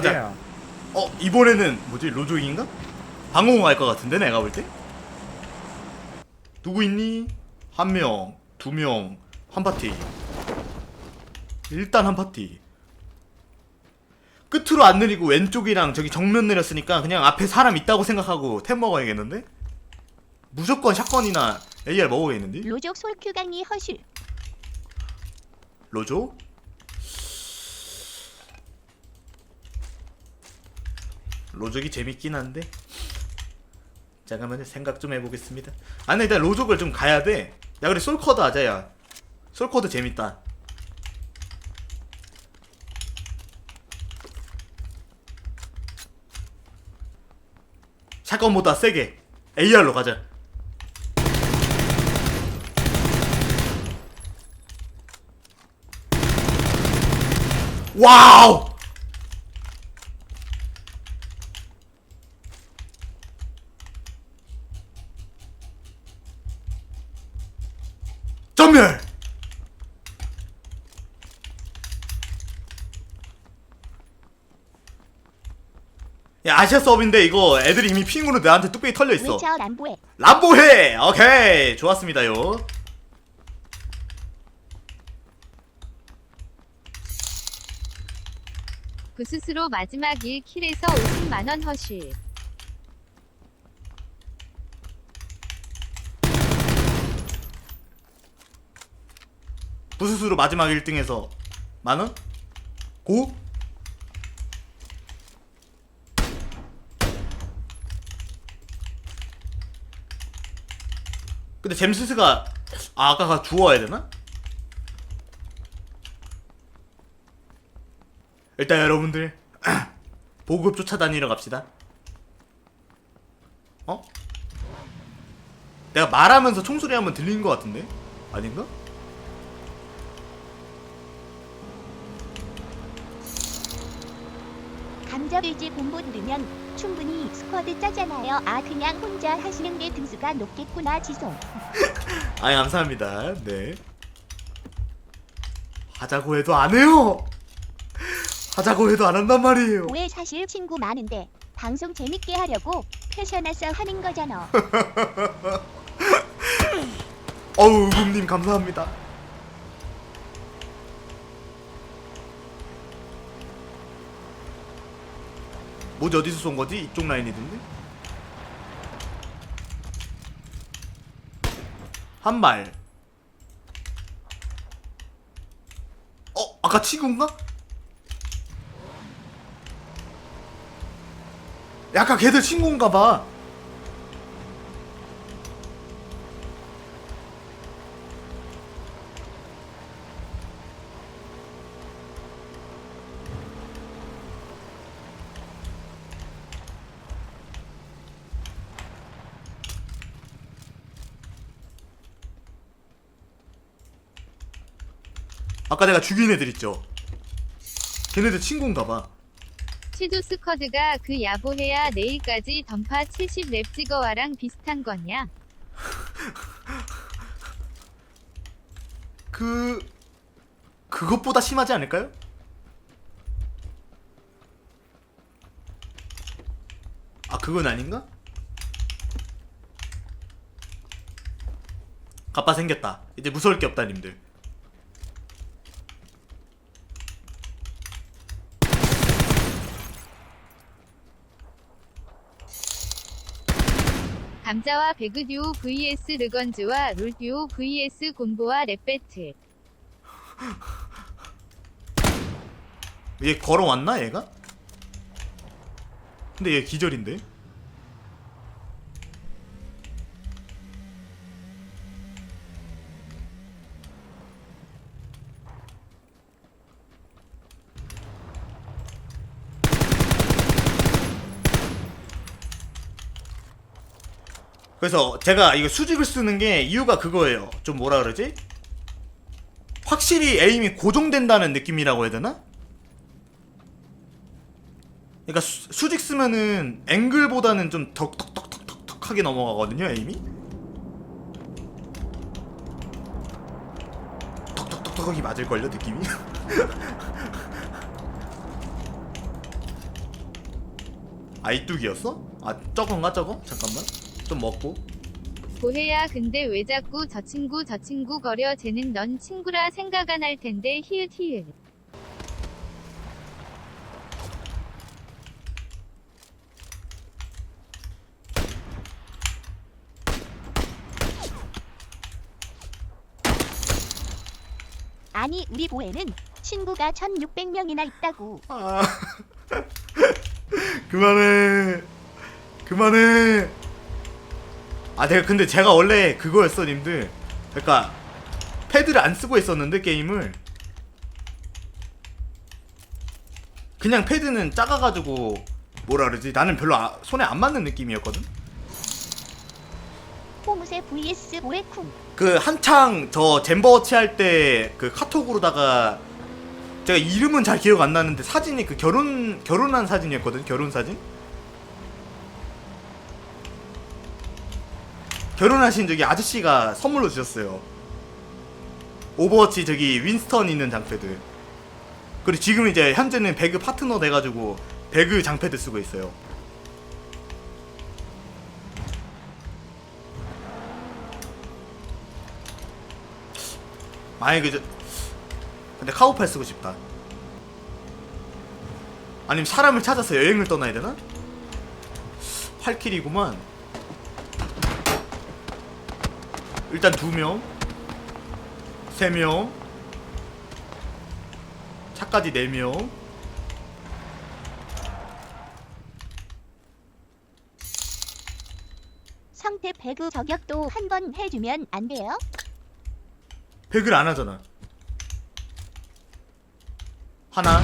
가자. 예. 어 이번에는 뭐지 로조인가? 방공 갈것 같은데 내가 볼 때. 누구 있니? 한 명, 두 명, 한 파티. 일단 한 파티. 끝으로 안 내리고 왼쪽이랑 저기 정면 내렸으니까 그냥 앞에 사람 있다고 생각하고 템 먹어야겠는데? 무조건 샷건이나 AR 먹어야겠는데? 로족 솔큐강이 허실 로조? 로족이 재밌긴 한데. 잠깐만요 생각 좀 해보겠습니다. 아니 일단 로족을 좀 가야 돼 야 그래 솔커드 하자 야. 솔커드 재밌다. 샷건보다 세게 AR로 가자. 와우 전멸 야 아시아 서브인데 이거 애들이 이미 핑으로 나한테 뚝배기 털려 있어 람보에 람보해 오케이 좋았습니다요 그 스스로 마지막 1킬에서 50만원 허실. 부스스로 마지막 1등에서 만 원? 고? 근데 잼스스가 아, 아까가 주워야 되나? 일단 여러분들 보급 쫓아다니러 갑시다 어? 내가 말하면서 총소리 한번 들린 것 같은데? 아닌가? 감자돼지 공보 들으면 충분히 스쿼드 짜잖아요 아 그냥 혼자 하시는 게 등수가 높겠구나 지송 아이 감사합니다. 네. 하자고 해도 안 해요. 하자고 해도 안 한단 말이에요. 왜 사실 친구 많은데 방송 재밌게 하려고 패셔나서 하는 거잖아 어우 우금님 감사합니다. 뭐지 어디서 쏜 거지? 이쪽 라인이던데? 한 발. 어 아까 친구인가? 약간 걔들 친구인가 봐. 아까 내가 죽인 애들 있죠. 걔네들 친구인가 봐. 치도 스쿼드가 그 야보해야 내일까지 던파 70랩 찍어와랑 비슷한 거냐? 그 그것보다 심하지 않을까요? 아 그건 아닌가? 가빠 생겼다. 이제 무서울 게 없다 님들. 감자와 배그 듀오 vs 르건즈와 롤 듀오 vs 곰보와 랩 배틀. 얘 걸어왔나 얘가? 근데 얘 기절인데? 그래서 제가 이거 수직을 쓰는 게 이유가 그거예요. 좀 뭐라 그러지? 확실히 에임이 고정된다는 느낌이라고 해야 되나? 그러니까 수, 수직 쓰면은 앵글보다는 좀 덕덕덕덕덕하게 넘어가거든요 에임이 덕덕덕덕하게 맞을걸요 느낌이 아 이뚝이었어? 아 저건가 저거? 잠깐만 좀 먹고 보혜야 근데 왜 자꾸 저 친구 저 친구 거려 쟤는 넌 친구라 생각 안 할 텐데 히읗 히읗. 아니 우리 보에는 친구가 1600명이나 있다고. 아 그만해 그만해 아 내가 근데 제가 원래 그거였어 님들. 그러니까 패드를 안 쓰고 있었는데 게임을. 그냥 패드는 작아가지고 뭐라 그러지? 나는 별로 아- 손에 안 맞는 느낌이었거든. 호무새 vs 보레쿵. 그 한창 저 잼버워치 할 때 그 카톡으로다가 제가 이름은 잘 기억 안 나는데 사진이 그 결혼 결혼한 사진이었거든 결혼 사진 결혼하신 저기 아저씨가 선물로 주셨어요 오버워치 저기 윈스턴 있는 장패드 그리고 지금 이제 현재는 배그 파트너 돼가지고 배그 장패드 쓰고 있어요 만약에 저 근데 카우팔 쓰고 싶다. 아니면 사람을 찾아서 여행을 떠나야 되나? 활킬이구만. 일단 두 명, 세 명, 차까지 네 명. 상태 배그 저격도 한 번 해주면 안 돼요? 배그를 안 하잖아. 하나,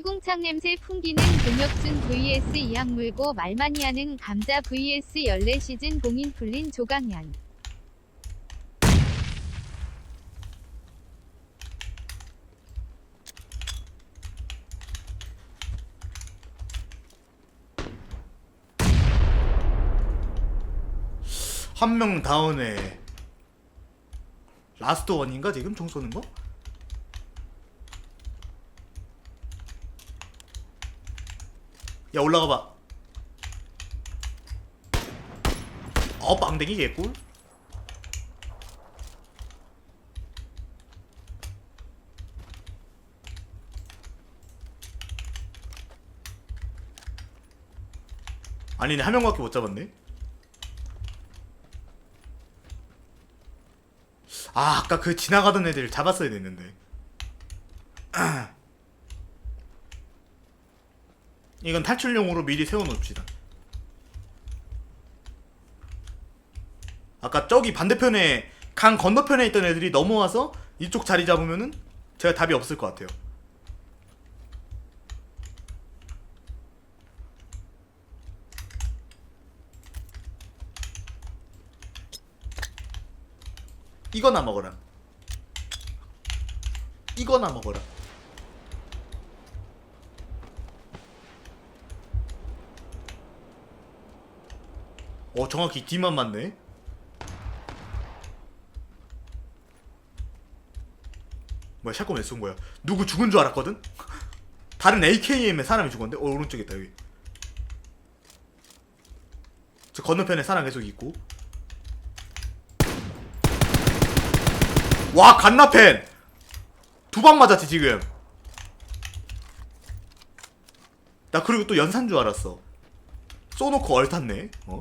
시궁창 냄새 풍기는 동혁준 vs 이악 물고 말 많이 하는 감자 vs 연례 시즌 봉인 풀린 조강현. 한 명 다운에 라스트 원인가 지금 총 쏘는 거? 야 올라가 봐. 어 빵댕이 개꿀. 아니네 한 명밖에 못 잡았네. 아 아까 그 지나가던 애들 잡았어야 됐는데 이건 탈출용으로 미리 세워놓읍시다 아까 저기 반대편에 강 건너편에 있던 애들이 넘어와서 이쪽 자리 잡으면은 제가 답이 없을 것 같아요 이거나 먹어라. 이거나 먹어라. 어 정확히 뒤만 맞네. 뭐야 샷건 왜 쏜 거야? 누구 죽은 줄 알았거든? 다른 AKM에 사람이 죽었는데? 어 오른쪽에 있다 여기. 저 건너편에 사람 계속 있고. 와 갓나펜 두 방 맞았지 지금 나 그리고 또 연산 줄 알았어 쏘놓고 얼탔네 어?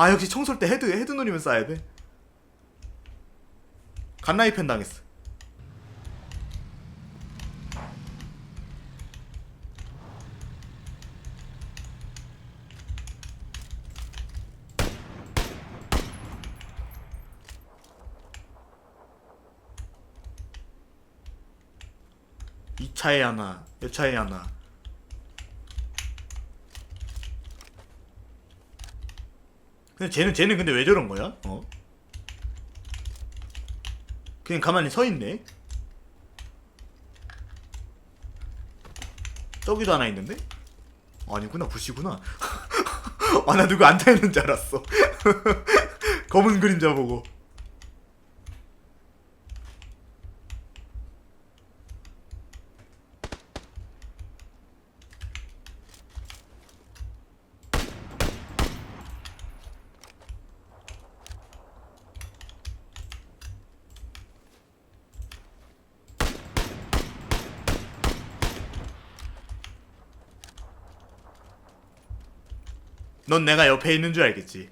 아 역시 총쏠때 헤드 헤드 노리면 쏴야 돼 갓나이펜 당했어 이 차에 하나, 여 차에 하나. 근데 쟤는 쟤는 근데 왜 저런 거야? 어? 그냥 가만히 서 있네. 저기도 하나 있는데? 아니구나 부시구나. 아 나 누구 앉아 있는 줄 알았어. 검은 그림자 보고. 넌 내가 옆에 있는 줄 알겠지.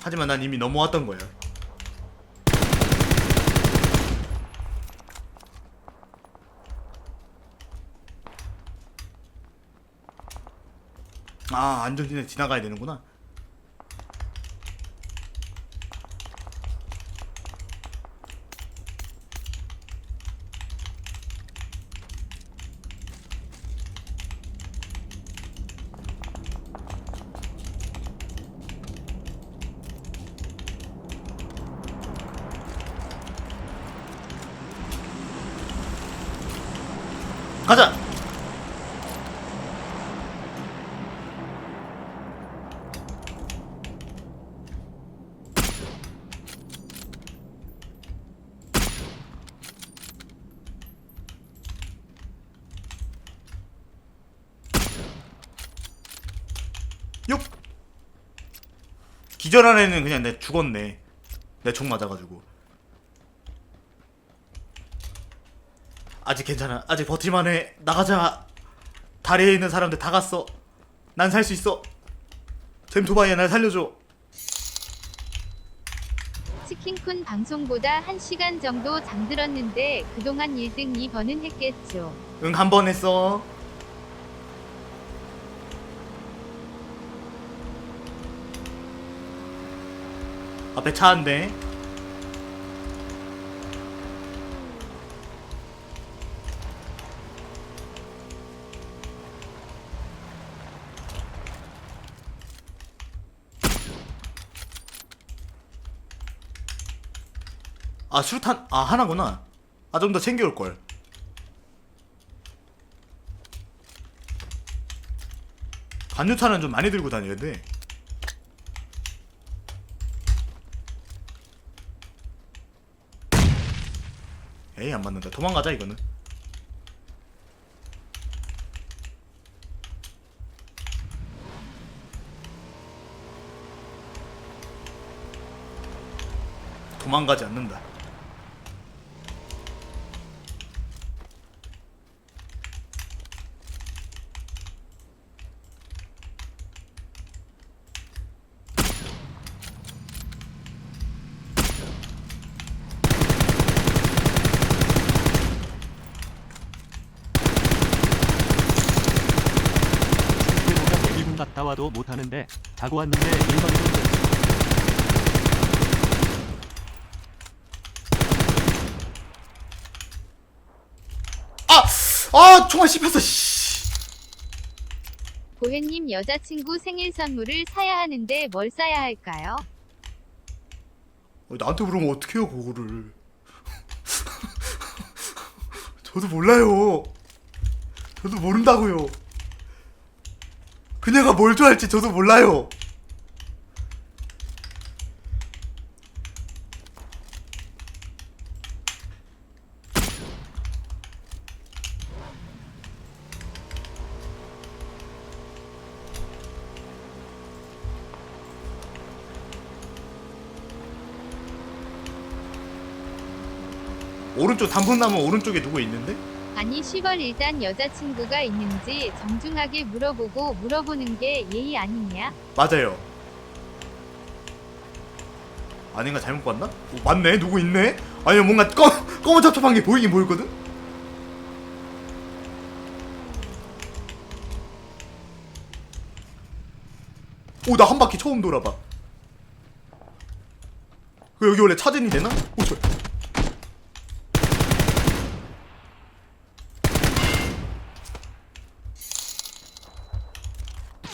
하지만 난 이미 넘어왔던 거야. 아, 안전진에 지나가야 되는구나. 가자. 욕. 기절한 애는 그냥 내 죽었네. 내 총 맞아가지고. 아직 괜찮아. 아직 버틸만해. 나가자. 다리에 있는 사람들 다 갔어. 난 살 수 있어. 잼토바이야 날 살려줘. 치킨쿤 방송보다 1시간 정도 잠들었는데 그동안 1등 2번은 했겠죠. 응 한 번 했어. 앞에 차 한 대. 아 수류탄 아 하나구나. 아 좀 더 챙겨올 걸. 간유탄은 좀 많이 들고 다녀야 돼. 에이 안 맞는다. 도망가자 이거는. 도망가지 않는다. 와도 못하는데 자고 왔는데 일반이던데 아! 아! 총알 씹혔어. 씨. 고혜님 여자친구 생일 선물을 사야 하는데 뭘 사야 할까요? 어, 나한테 물으면 어떡해요 그거를 저도 몰라요 저도 모른다고요 그녀가 뭘 좋아할지 저도 몰라요 오른쪽 단풍나무 오른쪽에 누구 있는데? 아니 시벌 일단 여자친구가 있는지 정중하게 물어보고 물어보는 게 예의 아니냐? 맞아요 아닌가 잘못 봤나? 오, 맞네 누구 있네? 아니 뭔가 검, 검은 찹찹한 게 보이긴 보이거든? 오 나 한 바퀴 처음 돌아봐 그 여기 원래 차진이 되나? 오 저.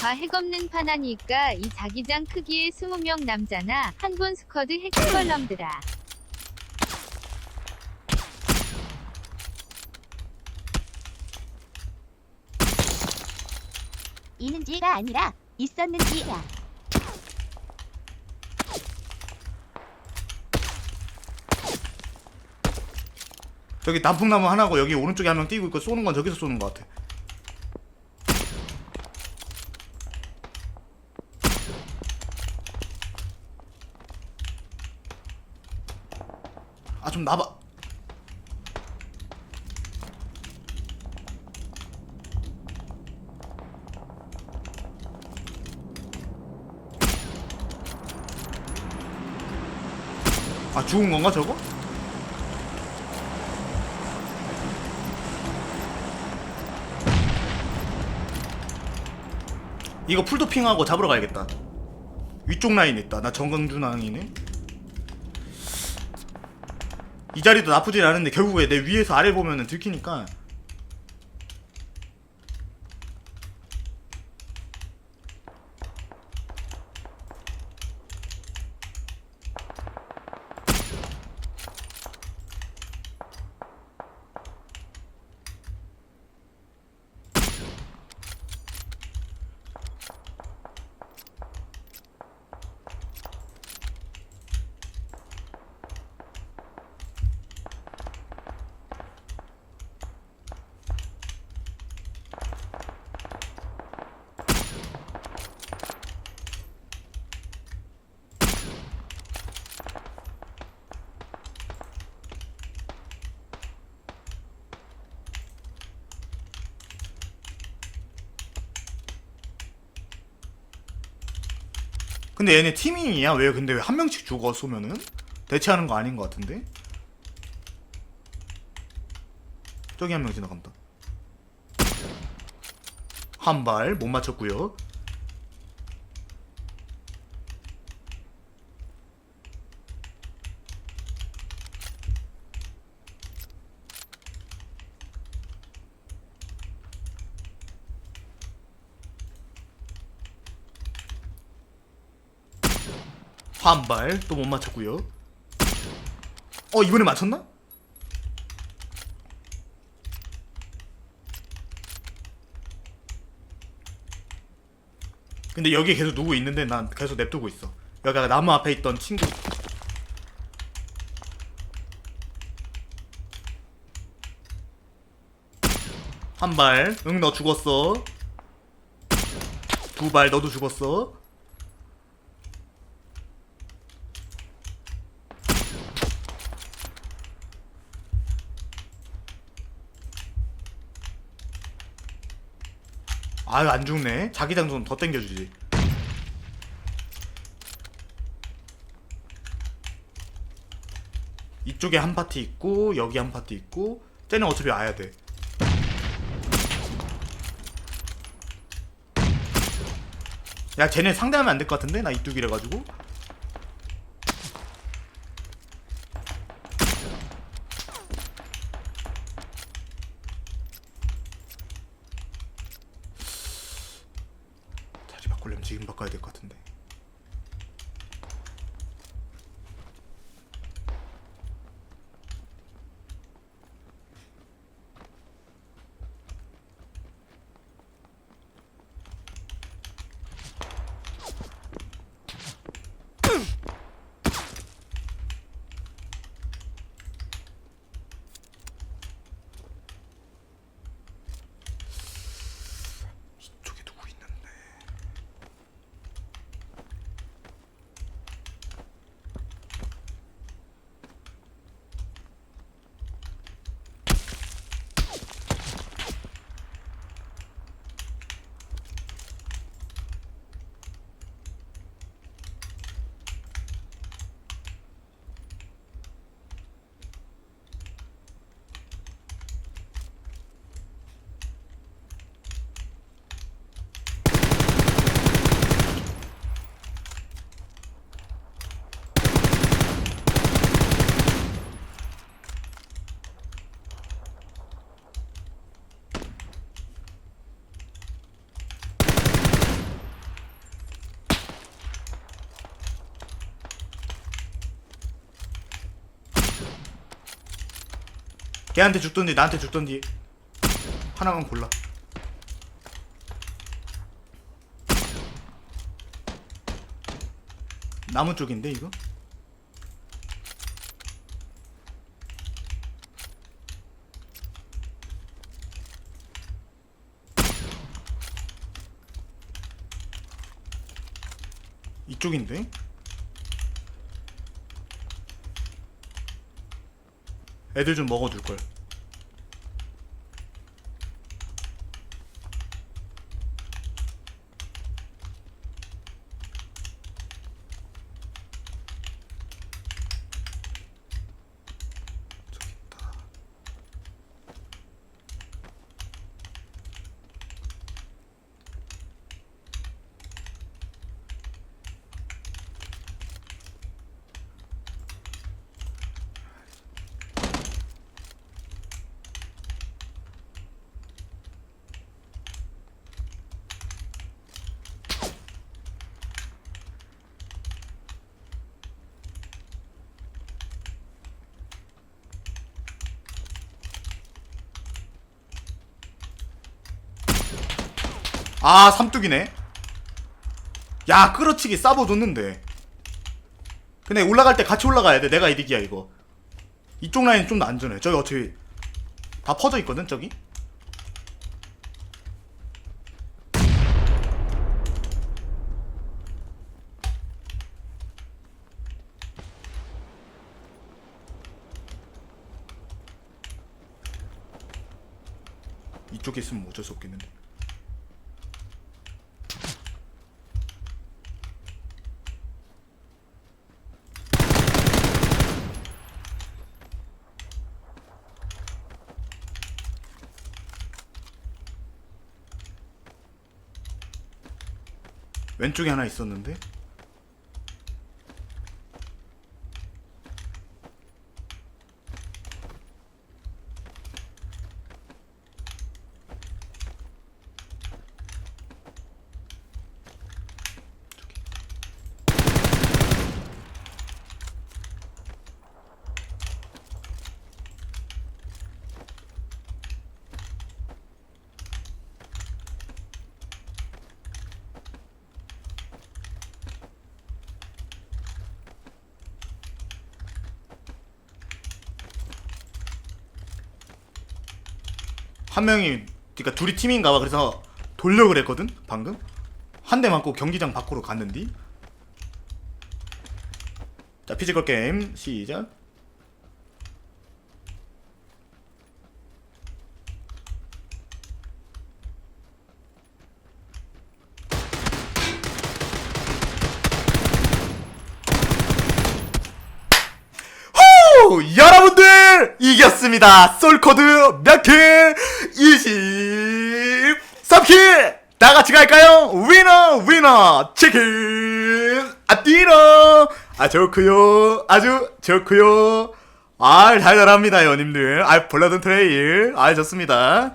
다 핵없는 파나니까 이 자기장 크기의 20명 남자나 한분 스쿼드 핵스벌럼들아. 있는지가 아니라 있었는지야. 저기 단풍나무 하나고 여기 오른쪽에 한 명 뛰고 있고 쏘는 건 저기서 쏘는 것 같아 좀 놔봐. 아 죽은 건가 저거? 이거 풀도핑하고 잡으러 가야겠다. 위쪽 라인 있다. 나 정강준 왕이네. 이 자리도 나쁘진 않은데 결국에 내 위에서 아래 보면은 들키니까 근데 얘네 티밍이야? 왜 근데 왜 한 명씩 죽어 쏘면은? 대체하는 거 아닌 것 같은데? 저기 한 명 지나간다. 한 발 못 맞췄고요. 한발 또 못 맞췄고요. 어 이번에 맞췄나? 근데 여기 계속 누구 있는데 난 계속 냅두고 있어. 여기가 나무 앞에 있던 친구. 한 발. 응, 너 죽었어. 두 발, 너도 죽었어. 아유, 안 죽네. 자기장 좀 더 땡겨주지. 이쪽에 한 파티 있고, 여기 한 파티 있고, 쟤는 어차피 와야 돼. 야, 쟤네 상대하면 안 될 것 같은데? 나 이뚝이래가지고. 자리 바꾸려면 지금 바꿔야 될 것 같은데. 걔한테 죽던지 나한테 죽던지 하나만 골라. 나무 쪽인데 이거? 이쪽인데? 애들 좀 먹어줄 걸. 아 삼뚝이네. 야 끌어치기 싸워줬는데. 근데 올라갈 때 같이 올라가야 돼. 내가 이득이야 이거. 이쪽 라인 좀 더 안전해 저기 어차피 다 퍼져 있거든 저기? 이쪽에 있으면 어쩔 수 없겠는데 왼쪽에 하나 있었는데 한 명이 그러니까 둘이 팀인가 봐 그래서 돌려 그랬거든 방금 한 대 맞고 경기장 밖으로 갔는디 자 피지컬 게임 시작 후! 여러분들 이겼습니다. 솔코드 몇 킬? 23킬! 다 같이 갈까요? 위너 위너 치킨. 아띠러 아 좋구요. 아주 좋구요. 아 달달합니다 연님들. 아 블러드 트레일. 아 좋습니다